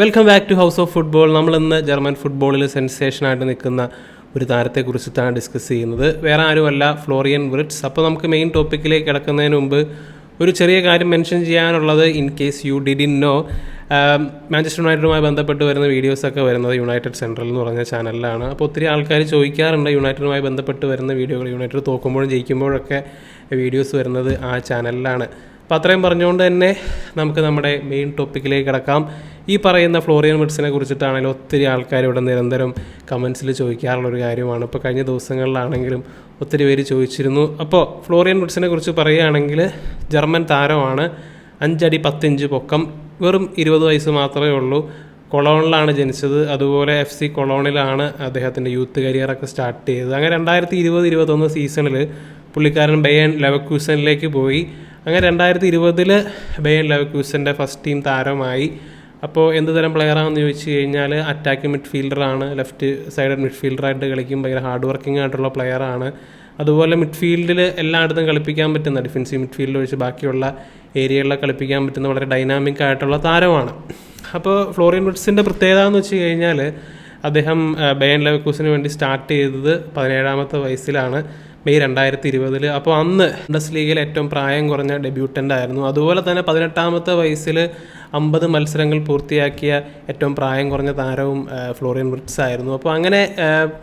Welcome back to house of football നമ്മൾ ഇന്ന് German ഫുട്ബോളിൽ സെൻസേഷനായിട്ട് നിൽക്കുന്ന ഒരു താരത്തെക്കുറിച്ചിട്ടാണ് ഡിസ്കസ് ചെയ്യുന്നത്. വേറെ ആരുമല്ല ഫ്ലോറിയൻ ബ്രിഡ്സ് അപ്പോൾ നമുക്ക് മെയിൻ ടോപ്പിക്കിലേക്ക് കിടക്കുന്നതിന് മുമ്പ് ഒരു ചെറിയ കാര്യം മെൻഷൻ ചെയ്യാനുള്ളത് in case you didn't know Manchester യുണൈറ്റഡുമായി ബന്ധപ്പെട്ട് വരുന്ന വീഡിയോസൊക്കെ വരുന്നത് യുണൈറ്റഡ് സെൻട്രൽ എന്ന് പറഞ്ഞ ചാനലിലാണ് അപ്പോൾ ഒത്തിരി ആൾക്കാർ ചോദിക്കാറുണ്ട് യുണൈറ്റഡുമായി ബന്ധപ്പെട്ട് വരുന്ന വീഡിയോകൾ യുണൈറ്റഡ് തോക്കുമ്പോഴും ജയിക്കുമ്പോഴൊക്കെ വീഡിയോസ് വരുന്നത് ആ ചാനലിലാണ് അപ്പോൾ അത്രയും പറഞ്ഞുകൊണ്ട് തന്നെ നമുക്ക് നമ്മുടെ മെയിൻ ടോപ്പിക്കിലേക്ക് കിടക്കാം. ഈ പറയുന്ന ഫ്ലോറിയൻ വിഡ്സിനെ കുറിച്ചിട്ടാണെങ്കിലും ഒത്തിരി ആൾക്കാർ ഇവിടെ നിരന്തരം കമൻസിൽ ചോദിക്കാറുള്ള ഒരു കാര്യമാണ്. ഇപ്പോൾ കഴിഞ്ഞ ദിവസങ്ങളിലാണെങ്കിലും ഒത്തിരി പേര് ചോദിച്ചിരുന്നു. അപ്പോൾ ഫ്ലോറിയൻ വിഡ്സിനെ കുറിച്ച് പറയുകയാണെങ്കിൽ ജർമ്മൻ താരമാണ് അഞ്ചടി പത്തിഞ്ച് പൊക്കം വെറും ഇരുപത് വയസ്സ് മാത്രമേ ഉള്ളൂ. കൊളോണിലാണ് ജനിച്ചത്. അതുപോലെ എഫ് സി കൊളോണിലാണ് അദ്ദേഹത്തിന്റെ യൂത്ത് കരിയറൊക്കെ സ്റ്റാർട്ട് ചെയ്തത്. അങ്ങനെ രണ്ടായിരത്തി ഇരുപത് ഇരുപത്തൊന്ന് സീസണിൽ പുള്ളിക്കാരൻ ബെയൻ ലെവക്യൂസനിലേക്ക് പോയി. അങ്ങനെ രണ്ടായിരത്തി ഇരുപതിൽ ബെയൻ ലെവക്യൂസന്റെ ഫസ്റ്റ് ടീം താരമായി. അപ്പോൾ എന്ത് തരം പ്ലെയറാണെന്ന് ചോദിച്ചു കഴിഞ്ഞാൽ അറ്റാക്കിംഗ് മിഡ്ഫീൽഡറാണ് ലെഫ്റ്റ് സൈഡ് മിഡ്ഫീൽഡറായിട്ട് കളിക്കും ഭയങ്കര ഹാർഡ് വർക്കിംഗ് ആയിട്ടുള്ള പ്ലെയറാണ്. അതുപോലെ മിഡ്ഫീൽഡിൽ എല്ലായിടത്തും കളിപ്പിക്കാൻ പറ്റുന്ന ഡിഫൻസീവ് മിഡ്ഫീൽഡ് ഒഴിച്ച് ബാക്കിയുള്ള ഏരിയകളിലൊക്കെ കളിപ്പിക്കാൻ പറ്റുന്ന വളരെ ഡൈനാമിക് ആയിട്ടുള്ള താരമാണ്. അപ്പോൾ ഫ്ലോറിയൻ വിഡ്സിന്റെ പ്രത്യേകത എന്ന് വെച്ച് കഴിഞ്ഞാൽ അദ്ദേഹം ബയൻ ലെവക്കൂസിന് വേണ്ടി സ്റ്റാർട്ട് ചെയ്തത് പതിനേഴാമത്തെ വയസ്സിലാണ് മെയ് രണ്ടായിരത്തി ഇരുപതിൽ അപ്പോൾ അന്ന് ഡസ് ലീഗിൽ ഏറ്റവും പ്രായം കുറഞ്ഞ ഡെബ്യൂട്ടന്റ് ആയിരുന്നു അതുപോലെ തന്നെ പതിനെട്ടാമത്തെ വയസ്സിൽ അമ്പത് മത്സരങ്ങൾ പൂർത്തിയാക്കിയ ഏറ്റവും പ്രായം കുറഞ്ഞ താരവും ഫ്ലോറിയൻ ബ്രിറ്റ്സ് ആയിരുന്നു. അപ്പോൾ അങ്ങനെ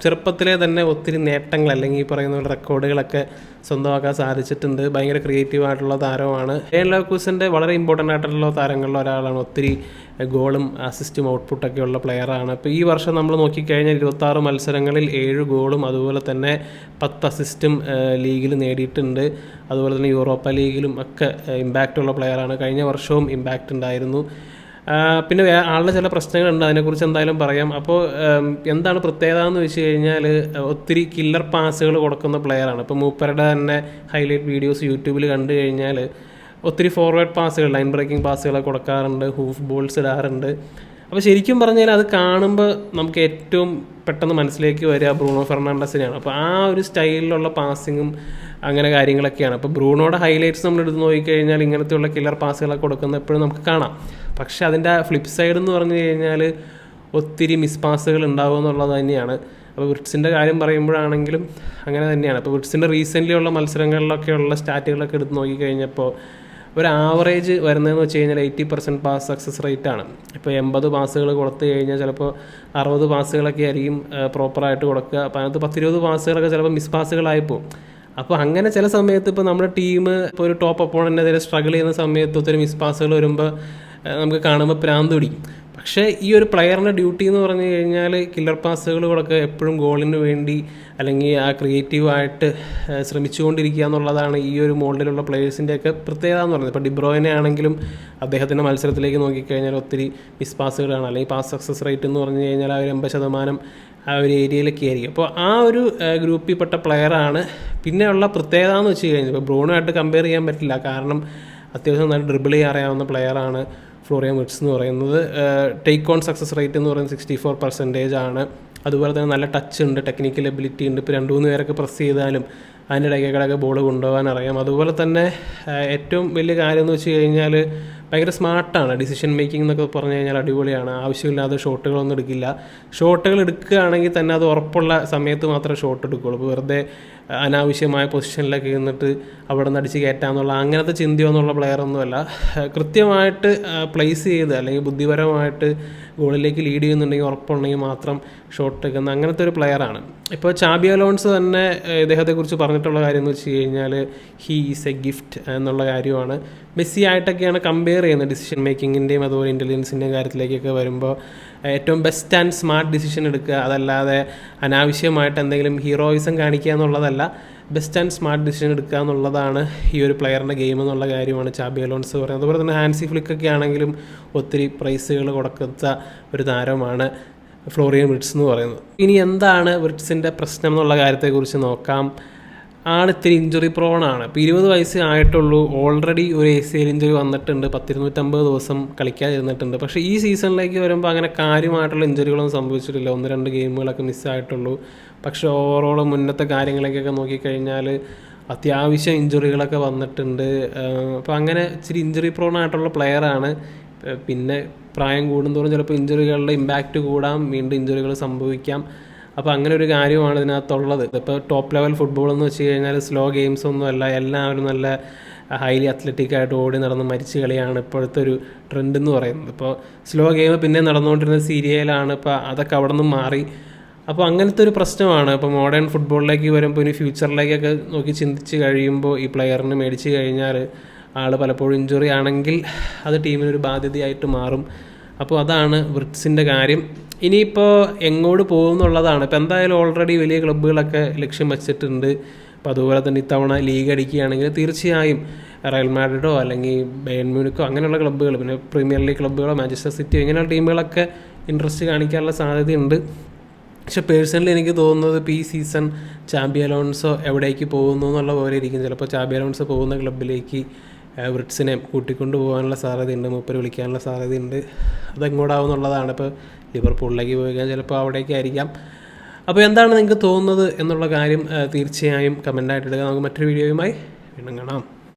ചെറുപ്പത്തിലെ തന്നെ ഒത്തിരി നേട്ടങ്ങൾ അല്ലെങ്കിൽ ഈ പറയുന്ന റെക്കോർഡുകളൊക്കെ സ്വന്തമാക്കാൻ സാധിച്ചിട്ടുണ്ട്. ഭയങ്കര ക്രിയേറ്റീവ് ആയിട്ടുള്ള താരമാണ് എൻ. ലവക്കൂസിന്റെ വളരെ ഇമ്പോർട്ടന്റ് ആയിട്ടുള്ള താരങ്ങളിൽ ഒരാളാണ്. ഒത്തിരി ഗോളും അസിസ്റ്റും ഔട്ട്പുട്ടൊക്കെ ഉള്ള പ്ലെയറാണ് അപ്പോൾ ഈ വർഷം നമ്മൾ നോക്കിക്കഴിഞ്ഞാൽ ഇരുപത്താറ് മത്സരങ്ങളിൽ ഏഴ് ഗോളും അതുപോലെ തന്നെ പത്ത് അസിസ്റ്റും ലീഗിൽ നേടിയിട്ടുണ്ട്. അതുപോലെ തന്നെ യൂറോപ്പ ലീഗിലും ഒക്കെ ഇമ്പാക്റ്റ് ഉള്ള പ്ലെയറാണ് കഴിഞ്ഞ വർഷവും ഇമ്പാക്റ്റ് ഉണ്ടായിരുന്നു. പിന്നെ ആളുടെ ചില പ്രശ്നങ്ങളുണ്ട്. അതിനെക്കുറിച്ച് എന്തായാലും പറയാം. അപ്പോൾ എന്താണ് പ്രത്യേകത എന്ന് വെച്ച് കഴിഞ്ഞാൽ ഒത്തിരി കില്ലർ പാസുകൾ കൊടുക്കുന്ന പ്ലെയറാണ് ഇപ്പോൾ മൂപ്പരുടെ തന്നെ ഹൈലൈറ്റ് വീഡിയോസ് യൂട്യൂബിൽ കണ്ടു കഴിഞ്ഞാൽ ഒത്തിരി ഫോർവേഡ് പാസുകൾ ലൈൻ ബ്രേക്കിംഗ് പാസുകളൊക്കെ കൊടുക്കാറുണ്ട്. ഹൂഫ് ബോൾസ് ഇടാറുണ്ട്. അപ്പോൾ ശരിക്കും പറഞ്ഞാൽ അത് കാണുമ്പോൾ നമുക്ക് ഏറ്റവും പെട്ടെന്ന് മനസ്സിലേക്ക് വരിക ബ്രൂണോ ഫെർണാണ്ടസിനെയാണ്. അപ്പോൾ ആ ഒരു സ്റ്റൈലിലുള്ള പാസിങ്ങും അങ്ങനെ കാര്യങ്ങളൊക്കെയാണ്. അപ്പോൾ ബ്രൂണോയുടെ ഹൈലൈറ്റ്സ് നമ്മൾ എടുത്ത് നോക്കിക്കഴിഞ്ഞാൽ ഇങ്ങനത്തെയുള്ള കില്ലർ പാസുകളൊക്കെ കൊടുക്കുന്ന എപ്പോഴും നമുക്ക് കാണാം. പക്ഷേ അതിന്റെ ഫ്ലിപ്പ് സൈഡ് എന്ന് പറഞ്ഞു കഴിഞ്ഞാൽ ഒത്തിരി മിസ് പാസുകൾ ഉണ്ടാവും എന്നുള്ളത് തന്നെയാണ്. അപ്പോൾ വിർട്സിന്റെ കാര്യം പറയുമ്പോഴാണെങ്കിലും അങ്ങനെ തന്നെയാണ്. അപ്പോൾ വിർട്സിന്റെ റീസെന്റ്ലി ഉള്ള മത്സരങ്ങളിലൊക്കെയുള്ള സ്റ്റാറ്റുകളൊക്കെ എടുത്ത് നോക്കിക്കഴിഞ്ഞപ്പോൾ ഒരു ആവറേജ് വരുന്നതെന്ന് വെച്ച് കഴിഞ്ഞാൽ eighty percent pass success rate ആണ്. ഇപ്പോൾ എൺപത് പാസുകൾ കൊടുത്തു കഴിഞ്ഞാൽ ചിലപ്പോൾ അറുപത് പാസുകളൊക്കെ ആയിരിക്കും പ്രോപ്പറായിട്ട് കൊടുക്കുക. അപ്പോൾ അതിനകത്ത് പത്തിരുപത് പാസുകളൊക്കെ ചിലപ്പോൾ മിസ് പാസുകളായി പോകും അപ്പോൾ അങ്ങനെ ചില സമയത്ത് ഇപ്പോൾ നമ്മുടെ ടീം ഇപ്പോൾ ഒരു ടോപ്പ് അപ്പോണന്റെതിരെ സ്ട്രഗിൾ ചെയ്യുന്ന സമയത്ത് ഒത്തിരി മിസ് പാസുകൾ വരുമ്പോൾ നമുക്ക് കാണുമ്പോൾ പ്രാന്ത് പിടിക്കും. പക്ഷേ ഈ ഒരു പ്ലെയറിന്റെ ഡ്യൂട്ടി എന്ന് പറഞ്ഞു കഴിഞ്ഞാൽ കില്ലർ പാസുകൾ കൊടുക്കുക എപ്പോഴും ഗോളിന് വേണ്ടി അല്ലെങ്കിൽ ആ ക്രിയേറ്റീവായിട്ട് ശ്രമിച്ചുകൊണ്ടിരിക്കുക എന്നുള്ളതാണ് ഈ ഒരു മോഡലിലുള്ള പ്ലേയേഴ്സിന്റെയൊക്കെ പ്രത്യേകത എന്ന് പറയുന്നത്. ഇപ്പോൾ ഡിബ്രോയിനെ ആണെങ്കിലും അദ്ദേഹത്തിന്റെ മത്സരത്തിലേക്ക് നോക്കിക്കഴിഞ്ഞാൽ ഒത്തിരി മിസ് പാസ്സുകളാണ് അല്ലെങ്കിൽ പാസ് സക്സസ് റേറ്റ് എന്ന് പറഞ്ഞു കഴിഞ്ഞാൽ ആ ഒരു എൺപത് ശതമാനം ആ ഒരു ഏരിയയിലൊക്കെ ആയിരിക്കും. അപ്പോൾ ആ ഒരു ഗ്രൂപ്പിൽപ്പെട്ട പ്ലെയറാണ് പിന്നെയുള്ള പ്രത്യേകത എന്ന് വെച്ച് കഴിഞ്ഞാൽ ഇപ്പോൾ ബ്രോണുമായിട്ട് കമ്പയർ ചെയ്യാൻ പറ്റില്ല. കാരണം അത്യാവശ്യം നല്ല ഡ്രിബിൾ ചെയ്യാൻ അറിയാവുന്ന പ്ലെയറാണ് ഫ്ലോറിയൻ വിറ്റ്സ് എന്ന് പറയുന്നത് ടേക്ക് ഓൺ സക്സസ് റേറ്റ് എന്ന് പറയുന്നത് സിക്സ്റ്റി ഫോർ പെർസെന്റേജ് ആണ്. അതുപോലെ തന്നെ നല്ല ടച്ച് ഉണ്ട് ടെക്നിക്കൽ എബിലിറ്റി ഉണ്ട്. ഇപ്പോൾ രണ്ട് മൂന്ന് പേരൊക്കെ പ്രസ് ചെയ്താലും അതിന്റെ ഇടയ്ക്കിടയ്ക്ക് ബോൾ കൊണ്ടുപോകാൻ അറിയാം. അതുപോലെ തന്നെ ഏറ്റവും വലിയ കാര്യം എന്ന് വെച്ച് കഴിഞ്ഞാൽ ഭയങ്കര സ്മാർട്ടാണ് ഡിസിഷൻ മേക്കിംഗ് എന്നൊക്കെ പറഞ്ഞു കഴിഞ്ഞാൽ അടിപൊളിയാണ്. ആവശ്യമില്ലാതെ ഷോട്ടുകളൊന്നും എടുക്കില്ല. ഷോട്ടുകൾ എടുക്കുകയാണെങ്കിൽ തന്നെ അത് ഉറപ്പുള്ള സമയത്ത് മാത്രമേ ഷോട്ട് എടുക്കുകയുള്ളൂ. ഇപ്പോൾ വെറുതെ അനാവശ്യമായ പൊസിഷനിലൊക്കെ ഇരുന്നിട്ട് അവിടെ നിന്ന് അടിച്ച് കയറ്റാന്നുള്ള അങ്ങനത്തെ എന്നുള്ള പ്ലെയറൊന്നുമല്ല കൃത്യമായിട്ട് പ്ലേസ് ചെയ്ത് അല്ലെങ്കിൽ ബുദ്ധിപരമായിട്ട് ഗോളിലേക്ക് ലീഡ് ചെയ്യുന്നുണ്ടെങ്കിൽ ഉറപ്പുണ്ടെങ്കിൽ മാത്രം ഷോട്ട് എടുക്കുന്ന അങ്ങനത്തെ ഒരു പ്ലെയറാണ് ഇപ്പോൾ ചാബി അലോൺസ് തന്നെ ഇദ്ദേഹത്തെക്കുറിച്ച് പറഞ്ഞിട്ടുള്ള കാര്യം എന്ന് വെച്ച് കഴിഞ്ഞാൽ ഹീ ഈസ് എ ഗിഫ്റ്റ് എന്നുള്ള കാര്യമാണ്. മെസ്സി ആയിട്ടൊക്കെയാണ് കമ്പയർ ചെയ്യുന്നത് ഡിസിഷൻ മേക്കിങ്ങിന്റെയും അതുപോലെ ഇന്റലിജൻസിന്റെയും കാര്യത്തിലേക്കൊക്കെ വരുമ്പോൾ ഏറ്റവും ബെസ്റ്റ് ആൻഡ് സ്മാർട്ട് ഡിസിഷൻ എടുക്കുക അതല്ലാതെ അനാവശ്യമായിട്ട് എന്തെങ്കിലും ഹീറോയിസം കാണിക്കുക എന്നുള്ളതല്ല. ബെസ്റ്റ് ആൻഡ് സ്മാർട്ട് ഡിസിഷൻ എടുക്കുക എന്നുള്ളതാണ് ഈ ഒരു പ്ലെയറിന്റെ ഗെയിം എന്നുള്ള കാര്യമാണ് ചാബി അലോൺസ് പറയുന്നത്. അതുപോലെ തന്നെ ഹാൻസി ഫ്ലിക്കൊക്കെ ആണെങ്കിലും ഒത്തിരി പ്രൈസുകൾ കൊടുക്കുന്ന ഒരു താരമാണ് ഫ്ലോറിയൻ വിർട്സ് എന്ന് പറയുന്നത്. ഇനി എന്താണ് വിഡ്സിന്റെ പ്രശ്നം എന്നുള്ള കാര്യത്തെക്കുറിച്ച് നോക്കാം. ആൾ ഇത്തിരി ഇഞ്ചുറി പ്രോൺ ആണ്. ഇപ്പോൾ ഇരുപത് വയസ്സ് ആയിട്ടുള്ളൂ. ഓൾറെഡി ഒരു എ സി എൽ ഇഞ്ചുറി വന്നിട്ടുണ്ട്. പത്തിരുന്നൂറ്റമ്പത് ദിവസം കളിക്കാതിരുന്നിട്ടുണ്ട്. പക്ഷേ ഈ സീസണിലേക്ക് വരുമ്പോൾ അങ്ങനെ കാര്യമായിട്ടുള്ള ഇഞ്ചുറികളൊന്നും സംഭവിച്ചിട്ടില്ല. ഒന്ന് രണ്ട് ഗെയിമുകളൊക്കെ മിസ്സായിട്ടുള്ളൂ പക്ഷേ ഓവറോൾ മുന്നത്തെ കാര്യങ്ങളൊക്കെ നോക്കിക്കഴിഞ്ഞാൽ അത്യാവശ്യം ഇഞ്ചുറികളൊക്കെ വന്നിട്ടുണ്ട്. അപ്പോൾ അങ്ങനെ ഇച്ചിരി ഇഞ്ചുറി പ്രോൺ ആയിട്ടുള്ള പ്ലെയറാണ് പിന്നെ പ്രായം കൂടുന്തോറും ചിലപ്പോൾ ഇഞ്ചുറികളുടെ ഇമ്പാക്റ്റ് കൂടാം. വീണ്ടും ഇഞ്ചുറികൾ സംഭവിക്കാം. അപ്പോൾ അങ്ങനെ ഒരു കാര്യമാണ് ഇതിനകത്തുള്ളത്. ഇപ്പോൾ ടോപ്പ് ലെവൽ ഫുട്ബോൾ എന്ന് വെച്ച് കഴിഞ്ഞാൽ സ്ലോ ഗെയിംസ് ഒന്നും അല്ല. എല്ലാവരും നല്ല ഹൈലി അത്ലറ്റിക് ആയിട്ട് ഓടി നടന്ന് മരിച്ചു കളിയാണ് ഇപ്പോഴത്തെ ഒരു ട്രെൻഡ് എന്ന് പറയുന്നത്. ഇപ്പോൾ സ്ലോ ഗെയിം പിന്നെ നടന്നുകൊണ്ടിരുന്ന സീരിയലാണ് ഇപ്പോൾ അതൊക്കെ അവിടെ നിന്ന് മാറി. അപ്പോൾ അങ്ങനത്തെ ഒരു പ്രശ്നമാണ്. ഇപ്പോൾ മോഡേൺ ഫുട്ബോളിലേക്ക് വരുമ്പോൾ ഇനി ഫ്യൂച്ചറിലേക്കൊക്കെ നോക്കി ചിന്തിച്ച് കഴിയുമ്പോൾ ഈ പ്ലെയറിന് മേടിച്ച് കഴിഞ്ഞാൽ ആൾ പലപ്പോഴും ഇഞ്ചുറി ആണെങ്കിൽ അത് ടീമിനൊരു ബാധ്യതയായിട്ട് മാറും. അപ്പോൾ അതാണ് വൃക്സിന്റെ കാര്യം. ഇനിയിപ്പോൾ എങ്ങോട്ട് പോകും എന്നുള്ളതാണ് ഇപ്പോൾ എന്തായാലും ഓൾറെഡി വലിയ ക്ലബ്ബുകളൊക്കെ ലക്ഷ്യം വച്ചിട്ടുണ്ട്. അപ്പോൾ അതുപോലെ തന്നെ ഇത്തവണ ലീഗ് അടിക്കുകയാണെങ്കിൽ തീർച്ചയായും റയൽ മാഡ്രിഡോ അല്ലെങ്കിൽ ബയൺ മ്യൂണിക്കോ അങ്ങനെയുള്ള ക്ലബ്ബുകൾ പിന്നെ പ്രീമിയർ ലീഗ് ക്ലബ്ബുകളോ മാഞ്ചസ്റ്റർ സിറ്റി ഇങ്ങനെയുള്ള ടീമുകളൊക്കെ ഇൻട്രസ്റ്റ് കാണിക്കാനുള്ള സാധ്യതയുണ്ട്. പക്ഷെ പേഴ്സണലി എനിക്ക് തോന്നുന്നത് ഇപ്പോൾ ഈ സീസൺ ചാമ്പ്യൻ അലോൺസോ എവിടേക്ക് പോകുന്നു എന്നുള്ള പോലെ ഇരിക്കും. ചിലപ്പോൾ ചാമ്പ്യൻ അലോൺസോ പോകുന്ന ക്ലബിലേക്ക് ബ്രിട്സിനെ കൂട്ടിക്കൊണ്ട് പോകാനുള്ള സാധ്യതയുണ്ട് മൂപ്പർ വിളിക്കാനുള്ള സാധ്യതയുണ്ട്. അതെങ്ങോട്ടാവും എന്നുള്ളതാണ് ഇപ്പോൾ ലിവർപൂളിലേക്ക് പോയി കഴിഞ്ഞാൽ ചിലപ്പോൾ അവിടേക്കായിരിക്കാം അപ്പോൾ എന്താണ് നിങ്ങൾക്ക് തോന്നുന്നത് എന്നുള്ള കാര്യം തീർച്ചയായും കമന്റായിട്ട് ഇടുക. നമുക്ക് മറ്റൊരു വീഡിയോയുമായി വീണ്ടും കാണാം.